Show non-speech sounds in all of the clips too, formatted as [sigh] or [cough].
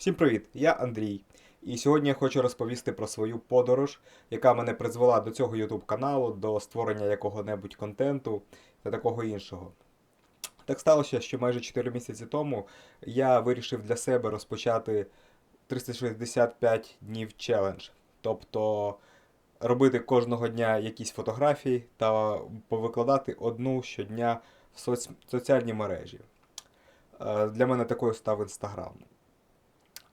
Всім привіт! Я Андрій. І сьогодні я хочу розповісти про свою подорож, яка мене призвела до цього YouTube каналу, до створення якого-небудь контенту та такого іншого. Так сталося, що майже 4 місяці тому я вирішив для себе розпочати 365 днів челендж. Тобто робити кожного дня якісь фотографії та повикладати одну щодня в соц... соціальні мережі. Е, Для мене такою став Інстаграм.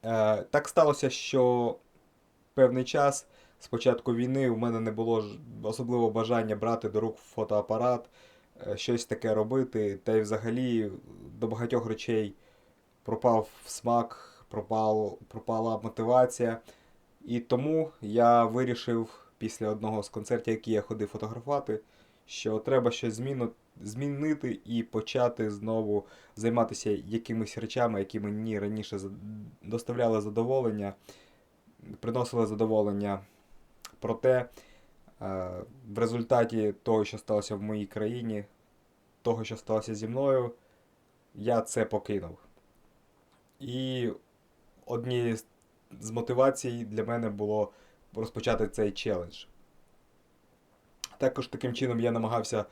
Е, Так сталося, що певний час з початку війни у мене не було особливо бажання брати до рук фотоапарат, е, щось таке робити, та й взагалі до багатьох речей пропав смак, пропав, пропала мотивація. І тому я вирішив після одного з концертів, які я ходив фотографувати, що треба щось зміну, змінити і почати знову займатися якимись речами, які мені раніше доставляли задоволення, приносили задоволення. Проте е, в результаті того, що сталося в моїй країні, того, що сталося зі мною, я це покинув. І однією з- з мотивацій для мене було розпочати цей челендж. Також таким чином я намагався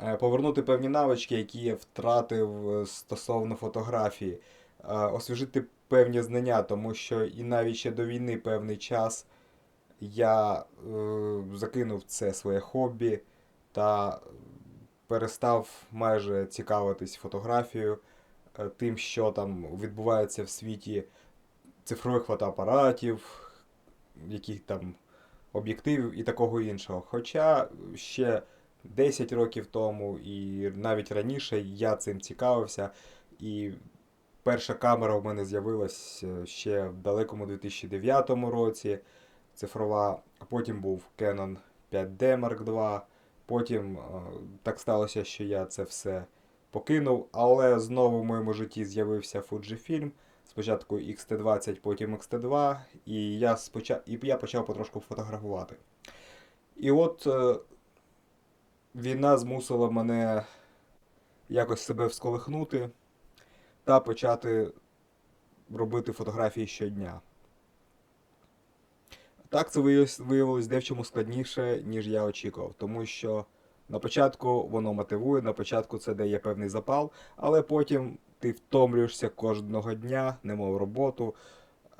е, повернути певні навички, які я втратив е, стосовно фотографії, е, освіжити певні знання, тому що і навіть ще до війни певний час я закинув це своє хобі та перестав майже цікавитись фотографією, тим, що там відбувається в світі цифрових фотоапаратів, яких там об'єктивів і такого іншого. Хоча ще 10 років тому і навіть раніше я цим цікавився, і перша камера в мене з'явилась е, ще в далекому 2009 році, цифрова, а потім був Canon 5D Mark II, потім е, так сталося, що я це все покинув, але знову в моєму житті з'явився Fujifilm, спочатку XT20, потім XT2, і я, споча... і я почав потрошку фотографувати. І от е, війна змусила мене якось себе всколихнути та почати робити фотографії щодня. Так, це виявилось- девчому складніше, ніж я очікував, тому що на початку воно мотивує, на початку це дає певний запал, але потім ти втомлюєшся кожного дня, немов роботу,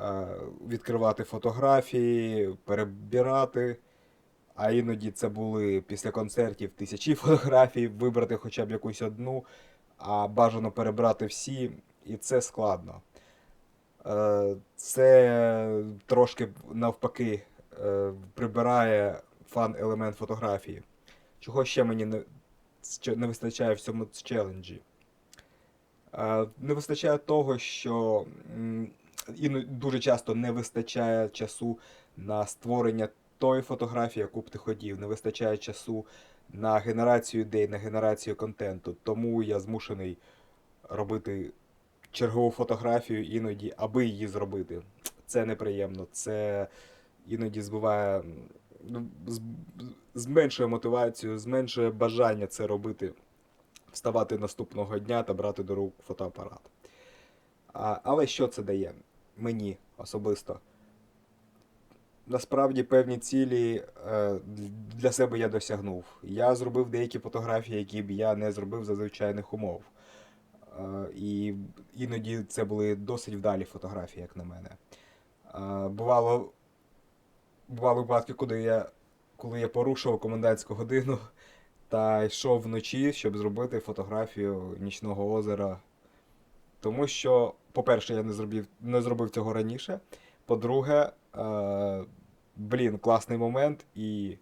е, відкривати фотографії, перебирати. А іноді це були після концертів тисячі [laughs] фотографій, вибрати хоча б якусь одну, а бажано перебрати всі, і це складно. Е, Це трошки навпаки е, прибирає фан-елемент фотографії. Чого ще мені не, не вистачає в цьому челенджі? Не вистачає того, що м, іно- дуже часто не вистачає часу на створення тої фотографії, яку б ти хотів. Не вистачає часу на генерацію ідей, на генерацію контенту. Тому я змушений робити чергову фотографію іноді, аби її зробити. Це неприємно. Це іноді збиває, ну, зменшує мотивацію, зменшує бажання це робити, вставати наступного дня та брати до рук фотоапарат. А, але що це дає мені особисто? Насправді певні цілі е, для себе я досягнув. Я зробив деякі фотографії, які б я не зробив за звичайних умов. Е, І іноді це були досить вдалі фотографії, як на мене. Е, Бувало, бували випадки, коли я, коли я порушував комендантську годину та йшов вночі, щоб зробити фотографію нічного озера. Тому що, по-перше, я не зробив, не зробив цього раніше. По-друге, е, блін, класний момент і.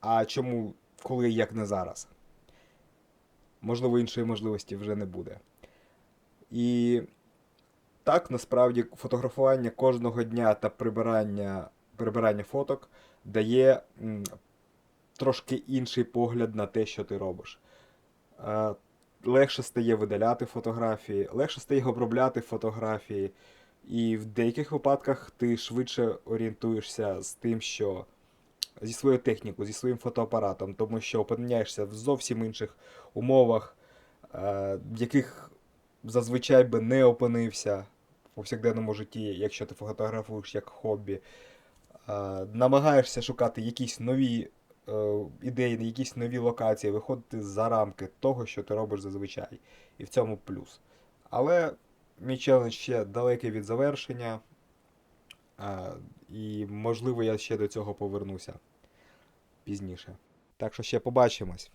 А чому, коли як не зараз? Можливо, іншої можливості вже не буде. І так, насправді, фотографування кожного дня та прибирання, прибирання фоток дає трошки інший погляд на те, що ти робиш. Е, легше стає видаляти фотографії, легше стає обробляти фотографії. І в деяких випадках ти швидше орієнтуєшся з тим, що зі своєю технікою, зі своїм фотоапаратом, тому що опиняєшся в зовсім інших умовах, е, в яких зазвичай би не опинився в повсякденному житті, якщо ти фотографуєш як хобі, е, намагаєшся шукати якісь нові е, на якісь нові локації, виходити за рамки того, що ти робиш зазвичай. І в цьому плюс. Але мій челендж ще далекий від завершення. е, І можливо я ще до цього повернуся пізніше. Так що ще побачимось.